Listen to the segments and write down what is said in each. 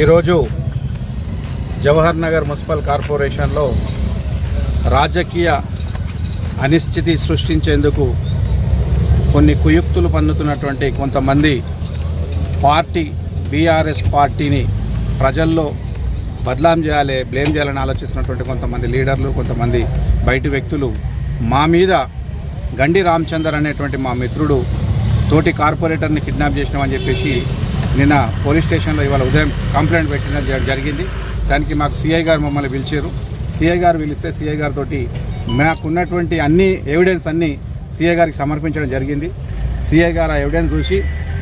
ఈరోజు జవహర్ నగర్ మున్సిపల్ కార్పొరేషన్లో రాజకీయ అనిశ్చితి సృష్టించేందుకు కొన్ని కుయుక్తులు పన్నుతున్నటువంటి కొంతమంది పార్టీ బీఆర్ఎస్ పార్టీని ప్రజల్లో బదలాం చేయాలి బ్లేమ్ చేయాలని ఆలోచిస్తున్నటువంటి కొంతమంది లీడర్లు కొంతమంది బయటి వ్యక్తులు మా మీద గండి రామచందర్ అనేటువంటి మా మిత్రుడు తోటి కార్పొరేటర్ని కిడ్నాప్ చేసినామని చెప్పేసి నిన్న పోలీస్ స్టేషన్లో ఇవాళ ఉదయం కంప్లైంట్ పెట్టడం జరిగింది. దానికి మాకు సిఐ గారు మమ్మల్ని పిలిచారు. సిఐ గారు పిలిస్తే సిఐ గారితో మాకున్నటువంటి అన్ని ఎవిడెన్స్ అన్నీ సిఐ గారికి సమర్పించడం జరిగింది. సిఐ గారు ఆ ఎవిడెన్స్ చూసి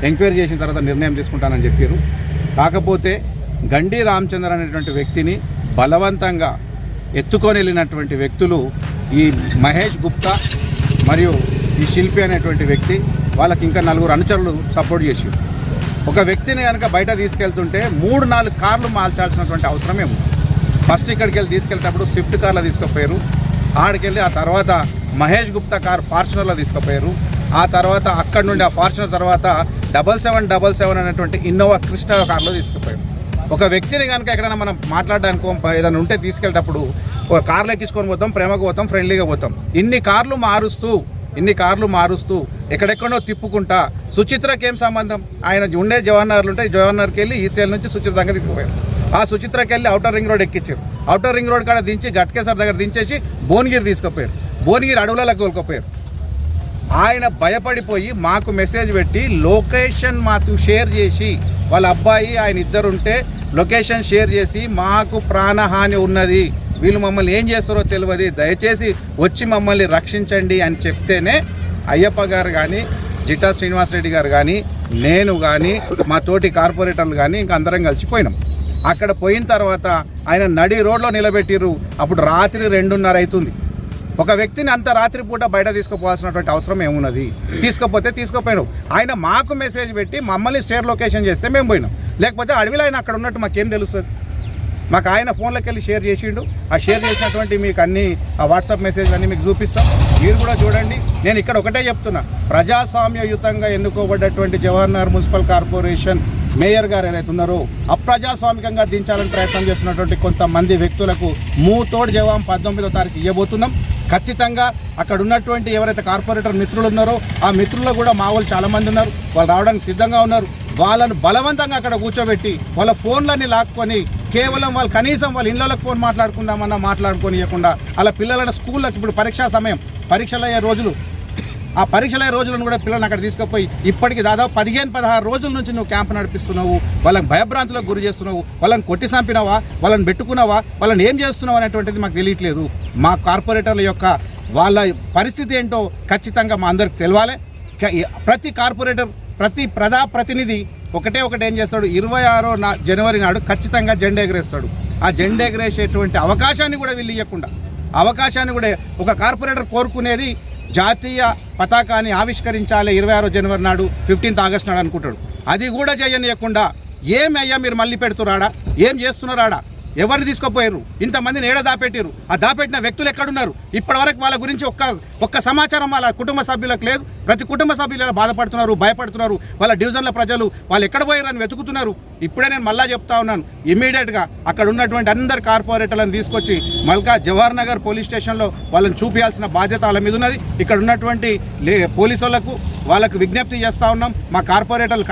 ఎంక్వైరీ చేసిన తర్వాత నిర్ణయం తీసుకుంటానని చెప్పారు. కాకపోతే గండి రామచంద్ర అనేటువంటి వ్యక్తిని బలవంతంగా ఎత్తుకొని వెళ్ళినటువంటి వ్యక్తులు ఈ మహేష్ గుప్తా మరియు ఈ శిల్పి అనేటువంటి వ్యక్తి వాళ్ళకి ఇంకా నలుగురు అనుచరులు సపోర్ట్ చేసారు ఒక వ్యక్తిని కనుక బయట తీసుకెళ్తుంటే మూడు నాలుగు కార్లు మార్చాల్సినటువంటి అవసరమే ఉంది. ఫస్ట్ ఇక్కడికి వెళ్ళి తీసుకెళ్ళేటప్పుడు స్విఫ్ట్ కార్లో తీసుకుపోయారు. ఆడికెళ్ళి ఆ తర్వాత మహేష్ గుప్తా కార్ ఫార్చునర్లో తీసుకుపోయారు. ఆ తర్వాత అక్కడ నుండి ఆ ఫార్చునర్ తర్వాత డబల్ సెవెన్ డబల్ సెవెన్ అనేటువంటి ఇన్నోవా క్రిస్టా కార్లో తీసుకుపోయారు. ఒక వ్యక్తిని కనుక ఎక్కడైనా మనం మాట్లాడడానికి ఏదైనా ఉంటే తీసుకెళ్ళేటప్పుడు ఒక కార్లు ఎక్కించుకొని పోతాం ప్రేమకు పోతాం ఫ్రెండ్లీగా పోతాం. ఇన్ని కార్లు మారుస్తూ ఇన్ని కార్లు మారుస్తూ ఎక్కడెక్కడో తిప్పుకుంటా సుచిత్రకి ఏం సంబంధం? ఆయన ఉండే జవహర్నగర్లు ఉంటే జవహర్నగర్కి వెళ్ళి ఈసీఎల్ నుంచి సుచిత్ర దగ్గర తీసుకుపోయారు. ఆ సుచిత్రకి వెళ్ళి అవుటర్ రింగ్ రోడ్ ఎక్కించారు అవుటర్ రింగ్ రోడ్ కాడ దించి గట్కేసర్ దగ్గర దించేసి భువనగిరి తీసుకుపోయారు. భువనగిరి అడవులకు తోలుకుపోయారు ఆయన భయపడిపోయి మాకు మెసేజ్ పెట్టి లొకేషన్ మాకు షేర్ చేసి వాళ్ళ అబ్బాయి ఆయన ఇద్దరుంటే లొకేషన్ షేర్ చేసి మాకు ప్రాణహాని ఉన్నది. వీళ్ళు మమ్మల్ని ఏం చేస్తారో తెలియదు. దయచేసి వచ్చి మమ్మల్ని రక్షించండి అని చెప్తేనే అయ్యప్ప గారు కానీ జిటా శ్రీనివాసరెడ్డి గారు కానీ నేను కానీ మా తోటి కార్పొరేటర్లు కానీ ఇంకా అందరం కలిసిపోయినాం అక్కడ పోయిన తర్వాత ఆయన నడి రోడ్లో నిలబెట్టిర్రు. అప్పుడు రాత్రి రెండున్నర అవుతుంది ఒక వ్యక్తిని అంత రాత్రి పూట బయట తీసుకుపోవాల్సినటువంటి అవసరం ఏమున్నది? తీసుకపోతే తీసుకుపోయినాం. ఆయన మాకు మెసేజ్ పెట్టి మమ్మల్ని షేర్ లొకేషన్ చేస్తే మేము పోయినాం. లేకపోతే అడవిలో ఆయన అక్కడ ఉన్నట్టు మాకేం తెలుస్తుంది? మాకు ఆయన ఫోన్లోకి వెళ్ళి షేర్ చేసిండు. ఆ షేర్ చేసినటువంటి మీకు అన్ని ఆ వాట్సాప్ మెసేజ్ అన్నీ మీకు చూపిస్తాం. మీరు కూడా చూడండి. నేను ఇక్కడ ఒకటే చెప్తున్నా. ప్రజాస్వామ్యయుతంగా ఎన్నుకోబడ్డటువంటి జవహర్నగర్ మున్సిపల్ కార్పొరేషన్ మేయర్ గారు ఏదైతే ఉన్నారో అప్రజాస్వామికంగా దించాలని ప్రయత్నం చేస్తున్నటువంటి కొంతమంది వ్యక్తులకు మూతోడు జవాం పద్దెనిమిదో తారీఖు ఇవ్వబోతున్నాం. ఖచ్చితంగా అక్కడ ఉన్నటువంటి ఎవరైతే కార్పొరేటర్ మిత్రులు ఉన్నారో ఆ మిత్రుల్లో కూడా మా వాళ్ళు చాలామంది ఉన్నారు. వాళ్ళు రావడానికి సిద్ధంగా ఉన్నారు. వాళ్ళను బలవంతంగా అక్కడ కూర్చోబెట్టి వాళ్ళ ఫోన్లన్నీ లాక్కొని కేవలం వాళ్ళు కనీసం వాళ్ళ ఇళ్ళకి ఫోన్ మాట్లాడుకుందామన్నా మాట్లాడుకొని ఇవ్వకుండా అలా పిల్లల స్కూళ్ళకి ఇప్పుడు పరీక్షా సమయం పరీక్షలు అయ్యే రోజులు. ఆ పరీక్షలయ్యే రోజులను కూడా పిల్లల్ని అక్కడ తీసుకుపోయి ఇప్పటికి దాదాపు పదిహేను పదహారు రోజుల నుంచి నువ్వు క్యాంప్ నడిపిస్తున్నావు. వాళ్ళని భయభ్రాంతులకు గురి చేస్తున్నావు. వాళ్ళని కొట్టి చంపినావా? వాళ్ళని పెట్టుకున్నావా? వాళ్ళని ఏం చేస్తున్నావు అనేటువంటిది మాకు తెలియట్లేదు. మా కార్పొరేటర్ల యొక్క వాళ్ళ పరిస్థితి ఏంటో ఖచ్చితంగా మా అందరికి తెలవాలి. ప్రతి కార్పొరేటర్ ప్రతి ప్రజా ప్రతినిధి ఒకటే ఒకటి ఏం చేస్తాడు? ఇరవై ఆరో నా జనవరి నాడు ఖచ్చితంగా జెండా ఎగరేస్తాడు. ఆ జెండా ఎగరేసేటువంటి అవకాశాన్ని కూడా వీళ్ళు ఇవ్వకుండా అవకాశాన్ని కూడా ఒక కార్పొరేటర్ కోరుకునేది జాతీయ పతాకాన్ని ఆవిష్కరించాలి ఇరవై ఆరో జనవరి నాడు ఫిఫ్టీన్త్ ఆగస్ట్ నాడు అనుకుంటాడు. అది కూడా చేయనీయకుండా ఏం అయ్యా మీరు మళ్ళీ పెడుతున్నారా ఏం చేస్తున్నారాడా? ఎవరిని తీసుకుపోయారు? ఇంతమందిని ఏడ దాపెట్టారు ఆ దాపెట్టిన వ్యక్తులు ఎక్కడున్నారు? ఇప్పటివరకు వాళ్ళ గురించి ఒక్క ఒక్క సమాచారం వాళ్ళ కుటుంబ సభ్యులకు లేదు. ప్రతి కుటుంబ సభ్యులు బాధపడుతున్నారు భయపడుతున్నారు. వాళ్ళ డివిజన్ల ప్రజలు వాళ్ళు ఎక్కడ పోయారని వెతుకుతున్నారు. ఇప్పుడే నేను మళ్ళా చెప్తా ఉన్నాను. ఇమీడియట్గా అక్కడ ఉన్నటువంటి అందరు కార్పొరేటర్లను తీసుకొచ్చి మల్కా జవహర్ నగర్ పోలీస్ స్టేషన్లో వాళ్ళని చూపించాల్సిన బాధ్యత వాళ్ళ మీద ఉన్నది. ఇక్కడ ఉన్నటువంటి లే- పోలీసు వాళ్ళకు వాళ్ళకు విజ్ఞప్తి చేస్తూ ఉన్నాం. మా కార్పొరేటర్లు